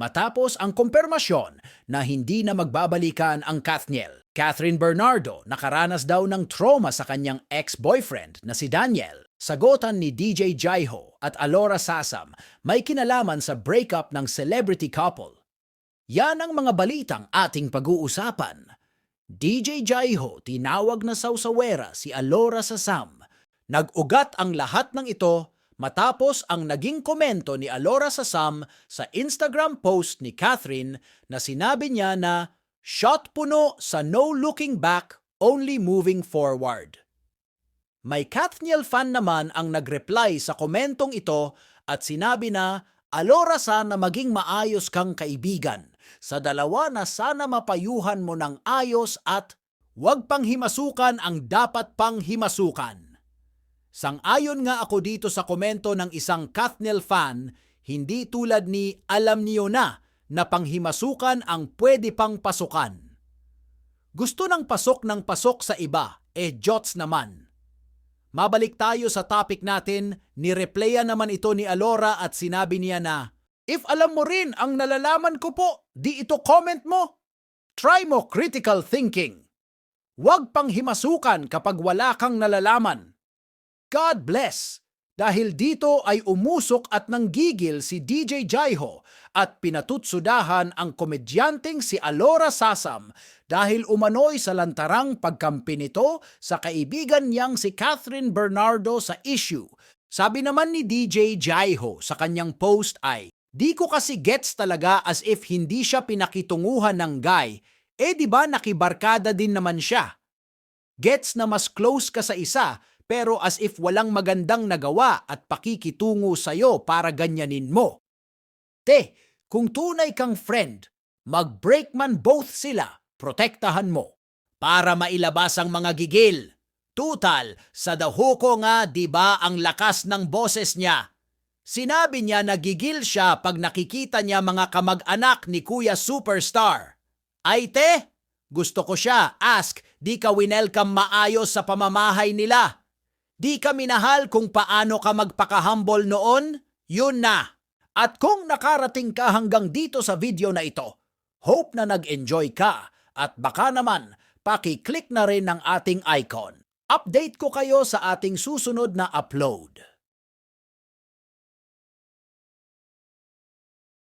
Matapos ang kumpirmasyon na hindi na magbabalikan ang Kathniel, Catherine Bernardo nakaranas daw ng trauma sa kanyang ex-boyfriend na si Daniel. Sagotan ni DJ Jaiho at Alora Sasam may kinalaman sa breakup ng celebrity couple. Yan ang mga balitang ating pag-uusapan. DJ Jaiho tinawag na sausawera si Alora Sasam. Nag-ugat ang lahat ng ito matapos ang naging komento ni Alora Sasam sa Instagram post ni Catherine na sinabi niya na shot puno sa no looking back, only moving forward. May Kathniel fan naman ang nagreply sa komentong ito at sinabi na, Alora sana maging maayos kang kaibigan. Sa dalawa na sana mapayuhan mo ng ayos at huwag pang himasukan ang dapat pang himasukan. Sang-ayon nga ako dito sa komento ng isang Kathniel fan, hindi tulad ni alam niyo na na panghimasukan ang pwede pang pasukan. Gusto ng pasok ng pasok sa iba, eh jots naman. Mabalik tayo sa topic natin, nireplaya naman ito ni Alora at sinabi niya na, If alam mo rin ang nalalaman ko po, di ito comment mo. Try mo critical thinking. Huwag pang himasukan kapag wala kang nalalaman. God bless! Dahil dito ay umusok at nanggigil si DJ Jaiho at pinatutsudahan ang komedyanteng si Alora Sasam dahil umano'y sa lantarang pagkampi nito sa kaibigan niyang si Catherine Bernardo sa issue. Sabi naman ni DJ Jaiho sa kanyang post ay, Di ko kasi gets talaga as if hindi siya pinakitunguhan ng guy, eh di ba nakibarkada din naman siya? Gets na mas close ka sa isa pero as if walang magandang nagawa at pakikitungo sa'yo para ganyanin mo. Te, kung tunay kang friend, mag-break man both sila, protektahan mo. Para mailabas ang mga gigil. Tutal, sa dahuko nga di ba ang lakas ng boses niya. Sinabi niya nagigil siya pag nakikita niya mga kamag-anak ni Kuya Superstar. Ay te, gusto ko siya, ask, di ka winelcome maayos sa pamamahay nila. Di ka minahal kung paano ka magpaka-humble noon? Yun na. At kung nakarating ka hanggang dito sa video na ito, hope na nag-enjoy ka at baka naman paki-click na rin ng ating icon. Update ko kayo sa ating susunod na upload.